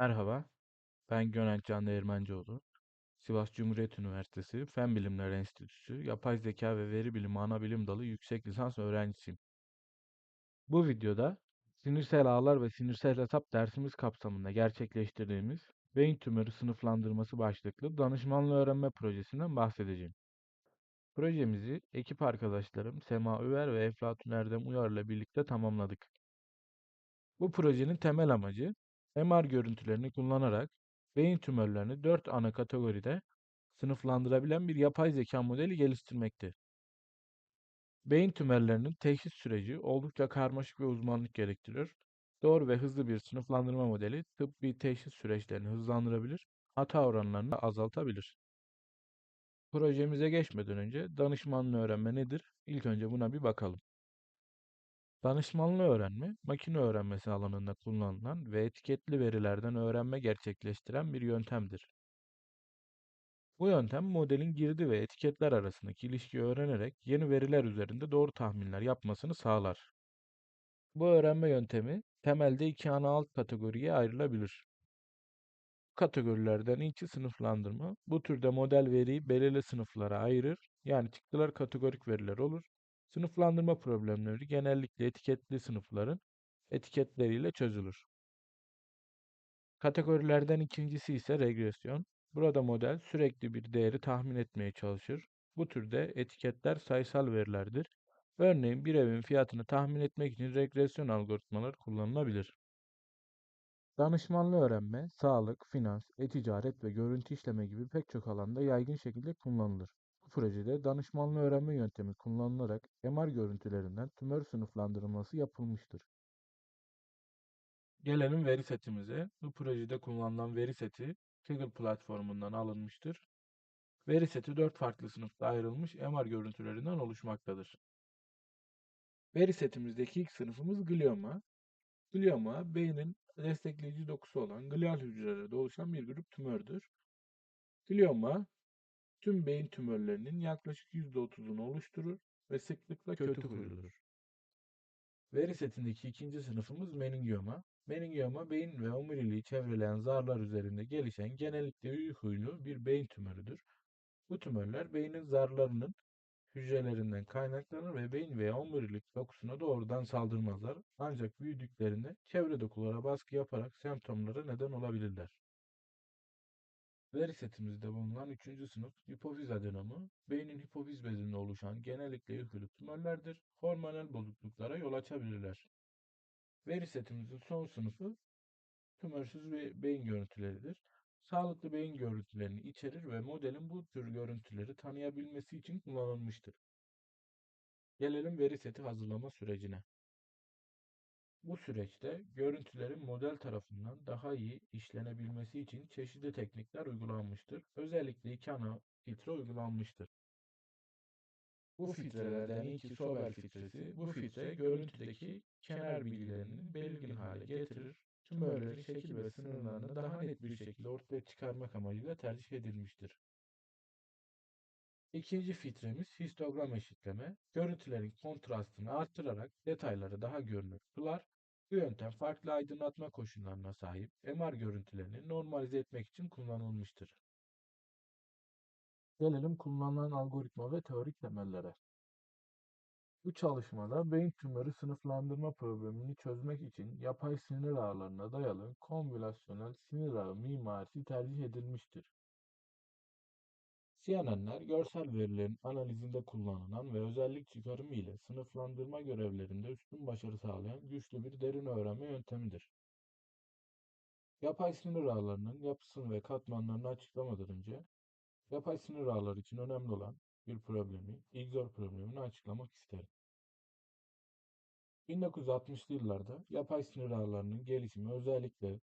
Merhaba, ben Gönenç Can Değirmencioğlu. Sivas Cumhuriyet Üniversitesi Fen Bilimleri Enstitüsü Yapay Zeka ve Veri Bilimi Anabilim Dalı yüksek lisans öğrencisiyim. Bu videoda sinirsel ağlar ve sinirsel hesap dersimiz kapsamında gerçekleştirdiğimiz beyin tümörü sınıflandırması başlıklı danışmanlı öğrenme projesinden bahsedeceğim. Projemizi ekip arkadaşlarım Sema Üver ve Eflatun Erdem Uyar'la birlikte tamamladık. Bu projenin temel amacı MR görüntülerini kullanarak beyin tümörlerini 4 ana kategoride sınıflandırabilen bir yapay zeka modeli geliştirmekti. Beyin tümörlerinin teşhis süreci oldukça karmaşık ve uzmanlık gerektiriyor. Doğru ve hızlı bir sınıflandırma modeli tıbbi teşhis süreçlerini hızlandırabilir, hata oranlarını azaltabilir. Projemize geçmeden önce danışmanlı öğrenme nedir? İlk önce buna bir bakalım. Danışmanlı öğrenme, makine öğrenmesi alanında kullanılan ve etiketli verilerden öğrenme gerçekleştiren bir yöntemdir. Bu yöntem modelin girdi ve etiketler arasındaki ilişkiyi öğrenerek yeni veriler üzerinde doğru tahminler yapmasını sağlar. Bu öğrenme yöntemi temelde iki ana alt kategoriye ayrılabilir. Bu kategorilerden ilki sınıflandırma. Bu türde model veriyi belirli sınıflara ayırır. Yani çıktılar kategorik veriler olur. Sınıflandırma problemleri genellikle etiketli sınıfların etiketleriyle çözülür. Kategorilerden ikincisi ise regresyon. Burada model sürekli bir değeri tahmin etmeye çalışır. Bu türde etiketler sayısal verilerdir. Örneğin bir evin fiyatını tahmin etmek için regresyon algoritmaları kullanılabilir. Danışmanlı öğrenme, sağlık, finans, e-ticaret ve görüntü işleme gibi pek çok alanda yaygın şekilde kullanılır. Projede danışmanlı öğrenme yöntemi kullanılarak MR görüntülerinden tümör sınıflandırılması yapılmıştır. Gelelim veri setimize. Bu projede kullanılan veri seti Kaggle platformundan alınmıştır. Veri seti 4 farklı sınıfta ayrılmış MR görüntülerinden oluşmaktadır. Veri setimizdeki ilk sınıfımız glioma. Glioma, beynin destekleyici dokusu olan glial hücrelerde oluşan bir grup tümördür. Glioma, tüm beyin tümörlerinin yaklaşık %30'unu oluşturur ve sıklıkla kötü huyludur. Veri setindeki ikinci sınıfımız meningioma. Meningioma, beyin ve omuriliği çevreleyen zarlar üzerinde gelişen genellikle üy huylu bir beyin tümörüdür. Bu tümörler beynin zarlarının hücrelerinden kaynaklanır ve beyin veya omurilik dokusuna doğrudan saldırmazlar. Ancak büyüdüklerinde çevre dokulara baskı yaparak semptomlara neden olabilirler. Veri setimizde bulunan 3. sınıf hipofiz adenomu, beynin hipofiz bezinde oluşan genellikle yukarı tümörlerdir. Hormonal bozukluklara yol açabilirler. Veri setimizin son sınıfı tümörsüz ve beyin görüntüleridir. Sağlıklı beyin görüntülerini içerir ve modelin bu tür görüntüleri tanıyabilmesi için kullanılmıştır. Gelelim veri seti hazırlama sürecine. Bu süreçte görüntülerin model tarafından daha iyi işlenebilmesi için çeşitli teknikler uygulanmıştır. Özellikle iki ana filtre uygulanmıştır. Bu filtrelerden ilki Sobel filtresi. Bu filtre görüntüdeki kenar bilgilerini belirgin hale getirir. Tümörlerin şekil ve sınırlarını daha net bir şekilde ortaya çıkarmak amacıyla tercih edilmiştir. İkinci filtremiz histogram eşitleme. Görüntülerin kontrastını artırarak detayları daha görünür kılar. Bu yöntem farklı aydınlatma koşullarına sahip MR görüntülerini normalize etmek için kullanılmıştır. Gelelim kullanılan algoritma ve teorik temellere. Bu çalışmada beyin tümörü sınıflandırma problemini çözmek için yapay sinir ağlarına dayalı konvolasyonel sinir ağı mimarisi tercih edilmiştir. CNN'ler görsel verilerin analizinde kullanılan ve özellik çıkarımı ile sınıflandırma görevlerinde üstün başarı sağlayan güçlü bir derin öğrenme yöntemidir. Yapay sinir ağlarının yapısını ve katmanlarını açıklamadan önce, yapay sinir ağları için önemli olan bir problemi, XOR problemini açıklamak isterim. 1960'lı yıllarda yapay sinir ağlarının gelişimi özellikle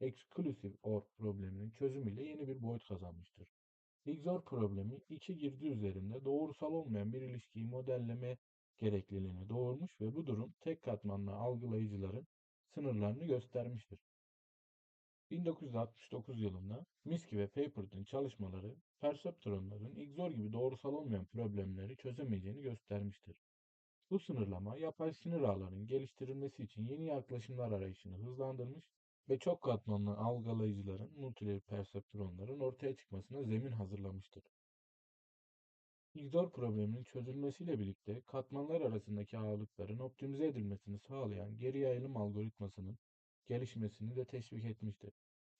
Exclusive OR probleminin çözümüyle yeni bir boyut kazanmıştır. XOR problemi iki girdi üzerinde doğrusal olmayan bir ilişkiyi modelleme gerekliliğini doğurmuş ve bu durum tek katmanlı algılayıcıların sınırlarını göstermiştir. 1969 yılında Minsky ve Paper'ın çalışmaları perseptronların XOR gibi doğrusal olmayan problemleri çözemeyeceğini göstermiştir. Bu sınırlama yapay sinir ağlarının geliştirilmesi için yeni yaklaşımlar arayışını hızlandırmış ve çok katmanlı algılayıcıların, multilayer perseptronların ortaya çıkmasına zemin hazırlamıştır. İgzor probleminin çözülmesiyle birlikte katmanlar arasındaki ağırlıkların optimize edilmesini sağlayan geri yayılım algoritmasının gelişmesini de teşvik etmiştir.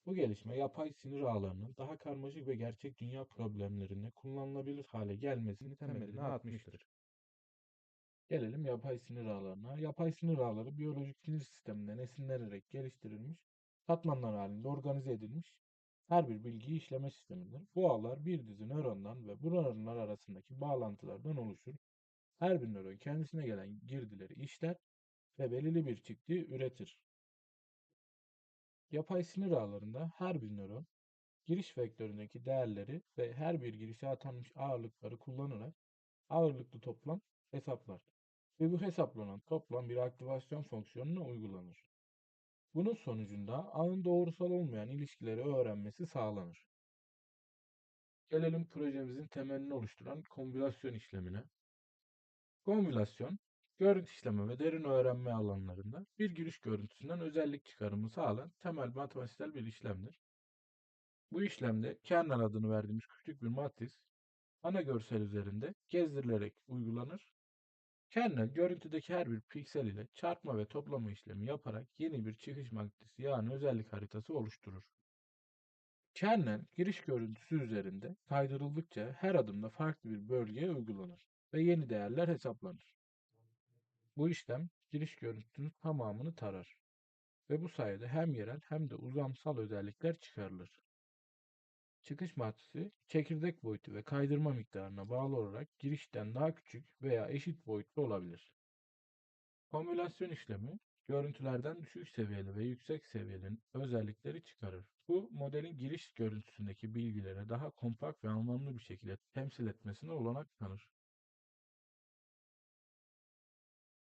Bu gelişme yapay sinir ağlarının daha karmaşık ve gerçek dünya problemlerinde kullanılabilir hale gelmesini temeline atmıştır. Gelelim yapay sinir ağlarına. Yapay sinir ağları biyolojik sinir sisteminden esinlenerek geliştirilmiş, katmanlar halinde organize edilmiş her bir bilgiyi işleme sistemidir. Bu ağlar bir dizi nörondan ve bu nöronlar arasındaki bağlantılardan oluşur. Her bir nöron kendisine gelen girdileri işler ve belirli bir çıktı üretir. Yapay sinir ağlarında her bir nöron giriş vektöründeki değerleri ve her bir girişe atanmış ağırlıkları kullanarak ağırlıklı toplam hesaplar ve bu hesaplanan toplam bir aktivasyon fonksiyonuna uygulanır. Bunun sonucunda ağın doğrusal olmayan ilişkileri öğrenmesi sağlanır. Gelelim projemizin temelini oluşturan konvülasyon işlemine. Konvülasyon, görüntü işleme ve derin öğrenme alanlarında bir giriş görüntüsünden özellik çıkarımı sağlayan temel matematiksel bir işlemdir. Bu işlemde kernel adını verdiğimiz küçük bir matris ana görsel üzerinde gezdirilerek uygulanır Kernel görüntüdeki her bir piksel ile çarpma ve toplama işlemi yaparak yeni bir çıkış matrisi yani özellik haritası oluşturur. Kernel giriş görüntüsü üzerinde kaydırıldıkça her adımda farklı bir bölgeye uygulanır ve yeni değerler hesaplanır. Bu işlem giriş görüntüsünün tamamını tarar ve bu sayede hem yerel hem de uzamsal özellikler çıkarılır. Çıkış matrisi çekirdek boyutu ve kaydırma miktarına bağlı olarak girişten daha küçük veya eşit boyutlu olabilir. Konvülasyon işlemi görüntülerden düşük seviyeli ve yüksek seviyeli özellikleri çıkarır. Bu modelin giriş görüntüsündeki bilgileri daha kompakt ve anlamlı bir şekilde temsil etmesine olanak tanır.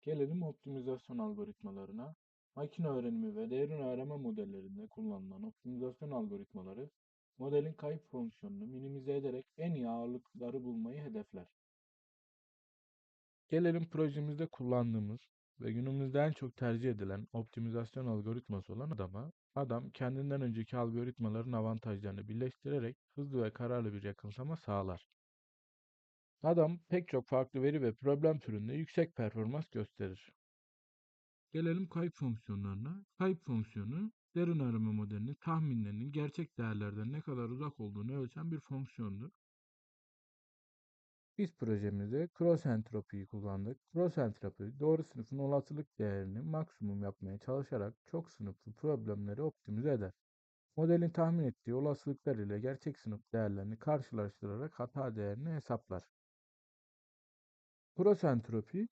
Gelelim optimizasyon algoritmalarına. Makine öğrenimi ve derin öğrenme modellerinde kullanılan optimizasyon algoritmaları modelin kayıp fonksiyonunu minimize ederek en iyi ağırlıkları bulmayı hedefler. Gelelim projemizde kullandığımız ve günümüzde en çok tercih edilen optimizasyon algoritması olan adama. Adam kendinden önceki algoritmaların avantajlarını birleştirerek hızlı ve kararlı bir yakınsama sağlar. Adam pek çok farklı veri ve problem türünde yüksek performans gösterir. Gelelim kayıp fonksiyonlarına. Kayıp fonksiyonu derin arama modelinin tahminlerinin gerçek değerlerden ne kadar uzak olduğunu ölçen bir fonksiyondur. Biz projemizde cross entropiyi kullandık. Cross entropi doğru sınıfın olasılık değerini maksimum yapmaya çalışarak çok sınıflı problemleri optimize eder. Modelin tahmin ettiği olasılıklar ile gerçek sınıf değerlerini karşılaştırarak hata değerini hesaplar. Cross entropi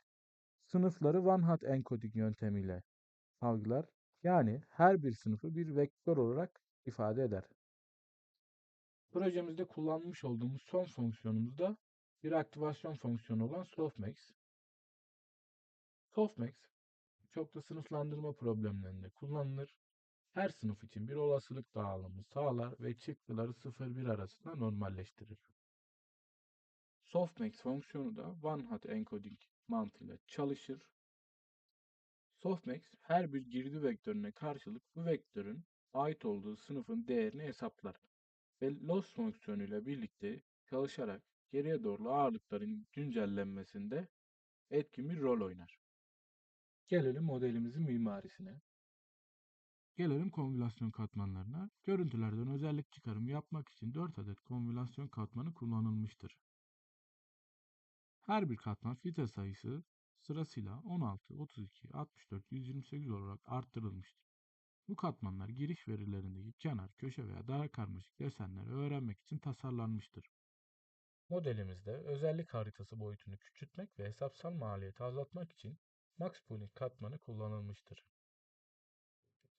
sınıfları one hot encoding yöntemiyle algılar yani her bir sınıfı bir vektör olarak ifade eder. Projemizde kullanmış olduğumuz son fonksiyonumuz da bir aktivasyon fonksiyonu olan softmax. Softmax çok da sınıflandırma problemlerinde kullanılır. Her sınıf için bir olasılık dağılımı sağlar ve çıktıları 0-1 arasında normalleştirir. Softmax fonksiyonu da one hot encoding mantığıyla çalışır Softmax her bir girdi vektörüne karşılık bu vektörün ait olduğu sınıfın değerini hesaplar ve loss fonksiyonuyla birlikte çalışarak geriye doğru ağırlıkların güncellenmesinde etkin bir rol oynar. Gelelim modelimizin mimarisine. Gelelim konvülasyon katmanlarına. Görüntülerden özellik çıkarımı yapmak için 4 adet konvülasyon katmanı kullanılmıştır. Her bir katman filtre sayısı sırasıyla 16, 32, 64, 128 olarak arttırılmıştır. Bu katmanlar giriş verilerindeki kenar, köşe veya daha karmaşık desenleri öğrenmek için tasarlanmıştır. Modelimizde özellik haritası boyutunu küçültmek ve hesapsal maliyeti azaltmak için Max Pooling katmanı kullanılmıştır.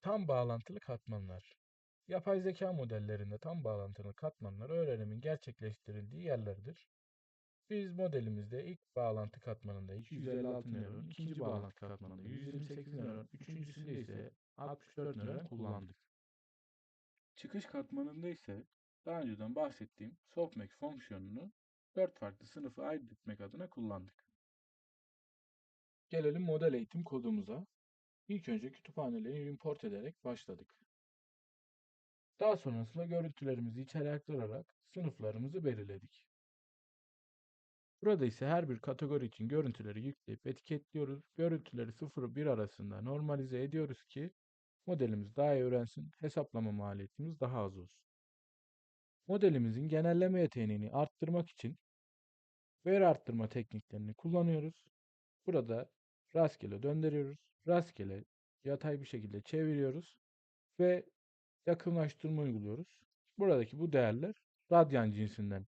Tam bağlantılı katmanlar Yapay zeka modellerinde tam bağlantılı katmanlar öğrenimin gerçekleştirildiği yerlerdir. Biz modelimizde ilk bağlantı katmanında 256 nöron, ikinci bağlantı katmanında 128 nöron, üçüncüsünde ise 64 nöron kullandık. Çıkış katmanında ise daha önceden bahsettiğim softmax fonksiyonunu 4 farklı sınıfı ayırt etmek adına kullandık. Gelelim model eğitim kodumuza. İlk önce kütüphaneleri import ederek başladık. Daha sonrasında görüntülerimizi içeri aktararak sınıflarımızı belirledik. Burada ise her bir kategori için görüntüleri yükleyip etiketliyoruz. Görüntüleri 0 1 arasında normalize ediyoruz ki modelimiz daha iyi öğrensin, hesaplama maliyetimiz daha az olsun. Modelimizin genelleme yeteneğini arttırmak için veri arttırma tekniklerini kullanıyoruz. Burada rastgele döndürüyoruz. Rastgele yatay bir şekilde çeviriyoruz ve yakınlaştırma uyguluyoruz. Buradaki bu değerler radyan cinsinden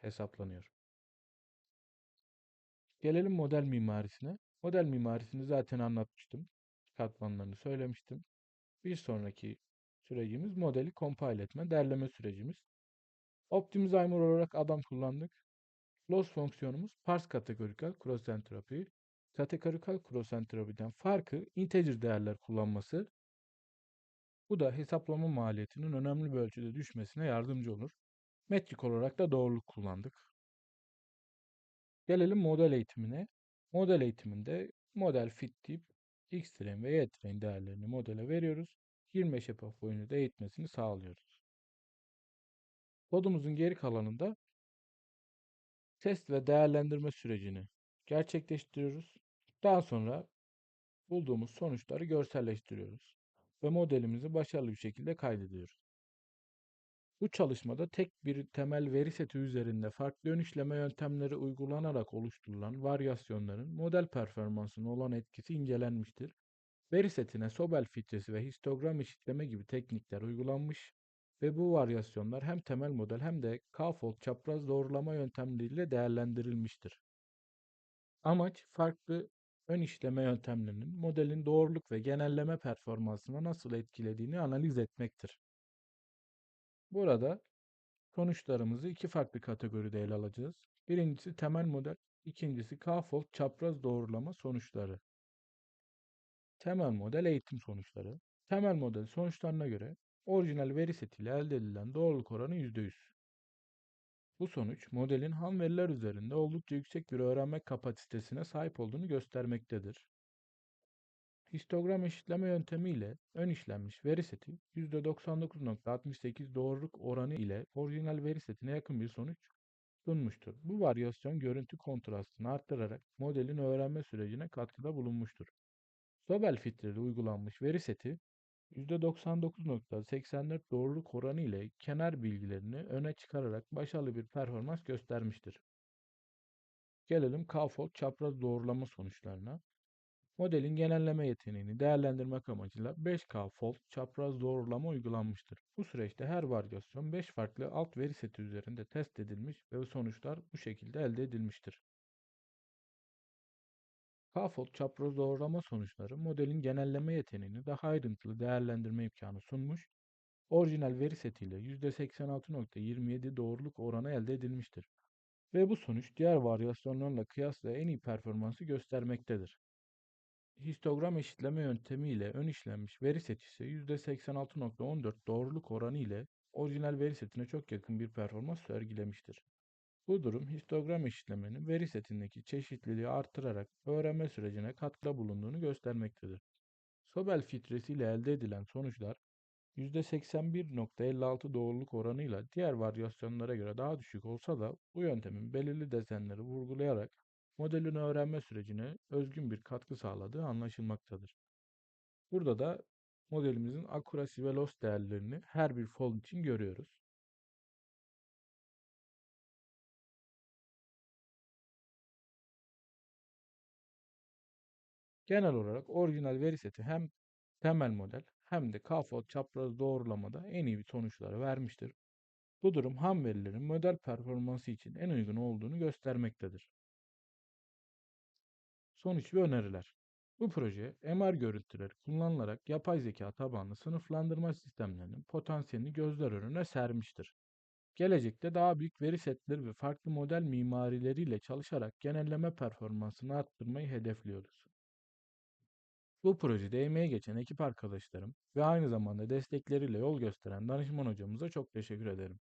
hesaplanıyor. Gelelim model mimarisine. Model mimarisini zaten anlatmıştım. Katmanlarını söylemiştim. Bir sonraki sürecimiz modeli compile etme, derleme sürecimiz. Optimizer olarak adam kullandık. Loss fonksiyonumuz parse kategorikal cross entropy. Kategorikal cross entropy'den farkı integer değerler kullanması. Bu da hesaplama maliyetinin önemli bir ölçüde düşmesine yardımcı olur. Metrik olarak da doğruluk kullandık. Gelelim model eğitimine. Model eğitiminde model fit tip x-train ve y-train değerlerini modele veriyoruz. 25 epoch boyunca da eğitmesini sağlıyoruz. Kodumuzun geri kalanında test ve değerlendirme sürecini gerçekleştiriyoruz. Daha sonra bulduğumuz sonuçları görselleştiriyoruz ve modelimizi başarılı bir şekilde kaydediyoruz. Bu çalışmada tek bir temel veri seti üzerinde farklı ön işleme yöntemleri uygulanarak oluşturulan varyasyonların model performansına olan etkisi incelenmiştir. Veri setine Sobel filtresi ve histogram eşitleme gibi teknikler uygulanmış ve bu varyasyonlar hem temel model hem de K-fold çapraz doğrulama yöntemleriyle değerlendirilmiştir. Amaç farklı ön işleme yöntemlerinin modelin doğruluk ve genelleme performansına nasıl etkilediğini analiz etmektir. Burada sonuçlarımızı iki farklı kategoride ele alacağız. Birincisi temel model, ikincisi K-fold çapraz doğrulama sonuçları. Temel model eğitim sonuçları. Temel model sonuçlarına göre orijinal veri setiyle elde edilen doğruluk oranı %100. Bu sonuç modelin ham veriler üzerinde oldukça yüksek bir öğrenme kapasitesine sahip olduğunu göstermektedir. Histogram eşitleme yöntemi ile ön işlenmiş veri seti %99.68 doğruluk oranı ile orijinal veri setine yakın bir sonuç sunmuştur. Bu varyasyon görüntü kontrastını arttırarak modelin öğrenme sürecine katkıda bulunmuştur. Sobel filtreli uygulanmış veri seti %99.84 doğruluk oranı ile kenar bilgilerini öne çıkararak başarılı bir performans göstermiştir. Gelelim K-fold çapraz doğrulama sonuçlarına. Modelin genelleme yeteneğini değerlendirmek amacıyla 5K fold çapraz doğrulama uygulanmıştır. Bu süreçte her varyasyon 5 farklı alt veri seti üzerinde test edilmiş ve sonuçlar bu şekilde elde edilmiştir. K-fold çapraz doğrulama sonuçları modelin genelleme yeteneğini daha ayrıntılı değerlendirme imkanı sunmuş, orijinal veri setiyle %86.27 doğruluk oranı elde edilmiştir. Ve bu sonuç diğer varyasyonlarla kıyasla en iyi performansı göstermektedir. Histogram eşitleme yöntemi ile ön işlenmiş veri seti ise %86.14 doğruluk oranı ile orijinal veri setine çok yakın bir performans sergilemiştir. Bu durum histogram eşitlemenin veri setindeki çeşitliliği artırarak öğrenme sürecine katkıda bulunduğunu göstermektedir. Sobel filtresi ile elde edilen sonuçlar %81.56 doğruluk oranıyla diğer varyasyonlara göre daha düşük olsa da bu yöntemin belirli dezenleri vurgulayarak modelin öğrenme sürecine özgün bir katkı sağladığı anlaşılmaktadır. Burada da modelimizin accuracy ve loss değerlerini her bir fold için görüyoruz. Genel olarak orijinal veri seti hem temel model hem de K-fold çapraz doğrulamada en iyi sonuçları vermiştir. Bu durum ham verilerin model performansı için en uygun olduğunu göstermektedir. Sonuç ve öneriler. Bu proje, MR görüntüleri kullanılarak yapay zeka tabanlı sınıflandırma sistemlerinin potansiyelini gözler önüne sermiştir. Gelecekte daha büyük veri setleri ve farklı model mimarileriyle çalışarak genelleme performansını arttırmayı hedefliyoruz. Bu projede emeği geçen ekip arkadaşlarım ve aynı zamanda destekleriyle yol gösteren danışman hocamıza çok teşekkür ederim.